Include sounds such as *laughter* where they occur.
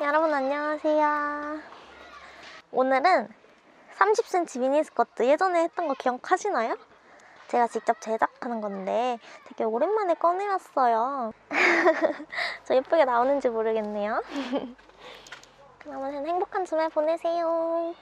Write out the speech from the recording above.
여러분 안녕하세요. 오늘은 30cm 미니스커트 예전에 했던 거 기억하시나요? 제가 직접 제작하는 건데 되게 오랜만에 꺼내왔어요. *laughs* 저 예쁘게 나오는지 모르겠네요. *laughs* 그러면 행복한 주말 보내세요.